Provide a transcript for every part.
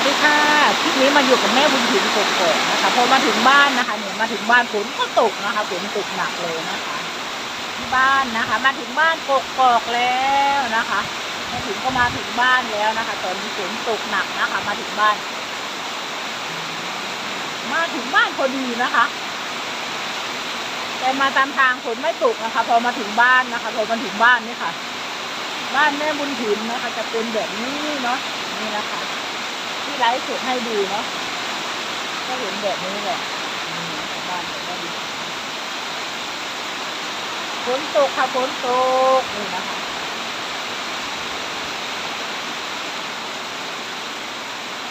วัสดีค่ะคลิปนี้มาอยู่กับแม่บุญถิ่นกกอกนะคะพอมาถึงบ้านนะคะเนี่ยมาถึงบ้านฝนก็ตกนะคะฝนตกหนักเลยนะคะที่บ้านนะคะ มาถึงบ้านกกอกแล้วนะคะมาถึงก็มาถึงบ้านแล้วนะคะ ตอนนี้ฝนตกหนักนะคะ มาถึงบ้าน มาถึงบ้านพอดีนะคะ แต่มาตามทางฝนไม่ตกนะคะ พอมาถึงบ้านนะคะ พอมาถึงบ้านนี่ค่ะ บ้านแม่บุญถิ่นนะคะ จะเป็นแบบนี้เนาะนี่นะคะ ไลฟ์สดให้ดูเนาะก็เห็นแบบนี้แหละบ้านแม่บุญถิ่นฝนตกค่ะฝนตกนี่นะคะ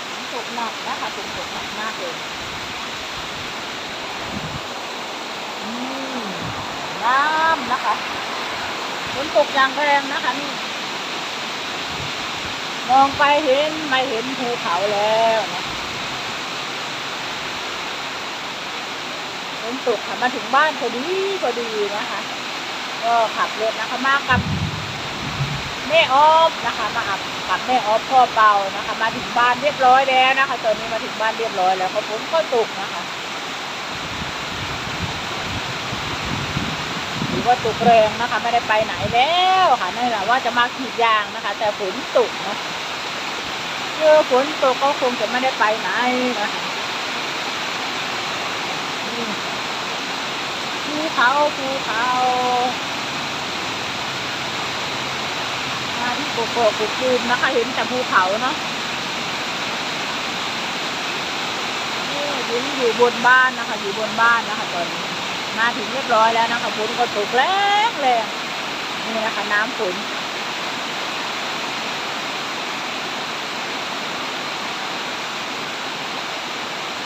ฝนตกหนักนะคะฝนตกหนักมากเลยอืมน้ำนะคะฝนตกอย่างแรงนะคะนี่ มองไปเห็นไม่เห็นภูเขาแล้วนะฝนตกค่ะมาถึงบ้านพอดีพอดีนะคะ ก็ขับรถนะคะมากับแม่ออฟนะคะ มาอับกับแม่ออฟพ่อเปานะคะ มาถึงบ้านเรียบร้อยแล้วนะคะ ตอนนี้มาถึงบ้านเรียบร้อยแล้วก็ฝนก็ตกนะคะถือ ว่าตกแรงนะคะ ไม่ได้ไปไหนแล้วค่ะนั่นแหละว่าจะมากรีดยางนะคะ แต่ฝนตกเนาะเออฝนตกก็คงจะไม่ได้ไปไหนนะคะภูเขาภูเขามาที่โกโก้กุกตูมนะคะ เห็นแต่ภูเขาเนาะนี่ยินอยู่บนบ้านนะคะ อยู่บนบ้านนะคะตอนนี้ มาถึงเรียบร้อยแล้วนะคะฝนก็ตกแรงแรงนี่นะคะน้ำฝน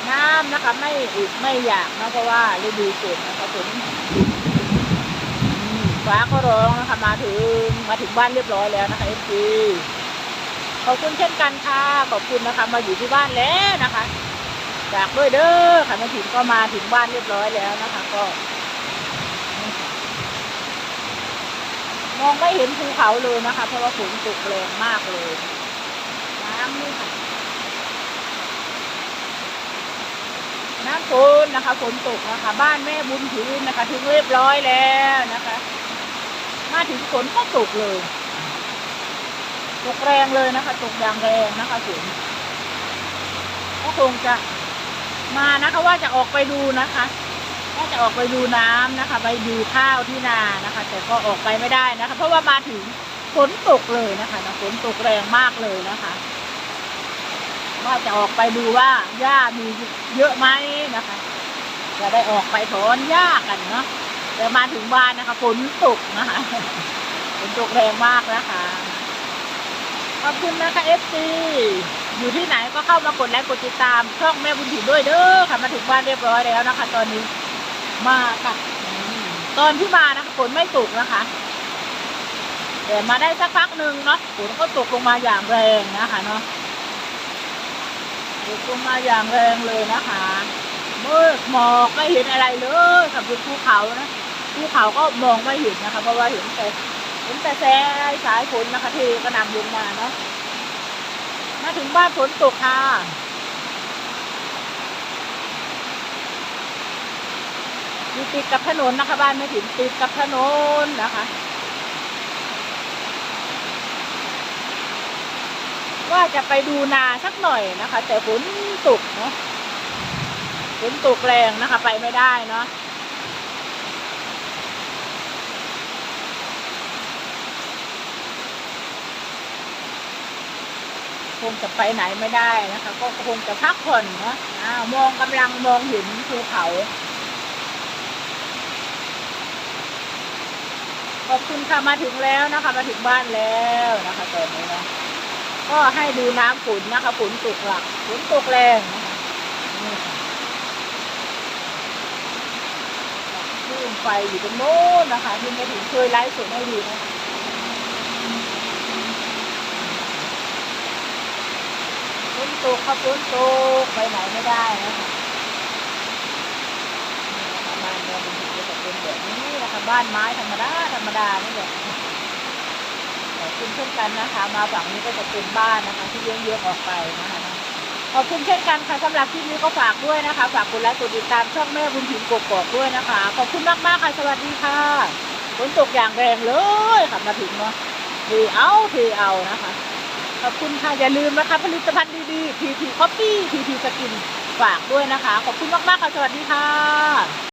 น้ำนะคะไม่อึดไม่อยากนะเพราะว่าฤดูฝนนะคะฝนฟ้าก็ร้องนะคะมาถึงมาถึงบ้านเรียบร้อยแล้วนะคะเอฟซีขอบคุณเช่นกันค่ะ ขอบคุณนะคะ มาอยู่ที่บ้านแล้วนะคะ ฝากด้วยเด้อค่ะมาถึงก็มาถึงบ้านเรียบร้อยแล้วนะคะ ก็มองไม่เห็นภูเขาเลยนะคะ เพราะว่าฝนตกแรงมากเลย น้ำนี่ค่ะน้ำฝนนะคะฝนตกนะคะ บ้านแม่บุญถืนนะคะ ถึงเรียบร้อยแล้วนะคะ มาถึงฝนก็ตกเลยตกแรงเลยนะคะ ตกอย่างแรงนะคะฝนก็คงจะ มานะคะว่าจะออกไปดูนะคะว่าจะออกไปดูน้ำนะคะ ไปดูข้าวที่นานะคะ แต่ก็ออกไปไม่ได้นะคะ เพราะว่ามาถึงฝนตกเลยนะคะนะฝนตกแรงมากเลยนะคะ ว่าจะออกไปดูว่าหญ้ามีเยอะไหมนะคะจะได้ออกไปถอนหญ้ากันเนาะแต่มาถึงบ้านนะคะฝนตกนะคะฝนตกแรงมากนะคะขอบคุณนะคะเอฟซี อยู่ที่ไหนก็เข้ามากดไลค์กดติดตามช่องแม่บุญถิ่นด้วยเด้อค่ะมาถึงบ้านเรียบร้อยแล้วนะคะ ตอนนี้มาค่ะตอนที่มานะคะฝนไม่ตกนะคะแต่มาได้สักพักหนึ่งเนาะฝนก็ตกลงมาอย่างแรงนะคะเนาะตกลงมาอย่างแรงเลยนะคะมืดหมอกไม่เห็นอะไรเลยกับภูเขานะภูเขาก็มองไม่เห็นนะคะ เพราะว่าเห็นแต่เห็นแต่แสงสายฝนนะคะเทกระหนำลงมาเนาะ มาถึงบ้านฝนตกค่ะ อยู่ติดกับถนนนะคะบ้านไม่ถึงติดกับถนนนะคะ ว่าจะไปดูนาสักหน่อยนะคะ แต่ฝนตกเนาะฝนตกแรงนะคะ ไปไม่ได้เนาะ คงจะไปไหนไม่ได้นะคะ ก็คงจะพักผ่อนเนาะอ้าวมองกำลังมองเห็นภูเขา ขอบคุณค่ะมาถึงแล้วนะคะ มาถึงบ้านแล้วนะคะตอนนี้นะก็ให้ดูน้ำฝนนะคะฝนตกหลักฝนตกแรงนะคะนี่ค่ะคลื่นไฟอยู่ตรงโน้นนะคะที่ไม่ถึงเคยไลฟ์สดให้ดูนะคะ ตกข้าวปุ้กไปไหนไม่ได้นะคะบ้านเรานถึจะเป็นแบบนี้นะคะบ้านไม้ธรรมดาธรรมดานี่แหละขอบคุณเช่นกันนะคะ มาฝั่งนี้ก็จะเป็นบ้านนะคะ ที่เยื้องๆออกไปนะคะขอบคุณเช่นกันค่ะสำหรับที่นี้ก็ฝากด้วยนะคะ ฝากกดไลค์กดติดตามช่องแม่บุญถิ่นกกอด้วยนะคะ ขอบคุณมากมากค่ะ สวัสดีค่ะฝนตกอย่างแรงเลยค่ะมาถึงเนาะถือเอาถือเอานะคะ ขอบคุณค่ะอย่าลืมนะคะ ผลิตภัณฑ์ดีๆ PP Coffee PP สกินฝากด้วยนะคะ ขอบคุณมากๆค่ะ สวัสดีค่ะ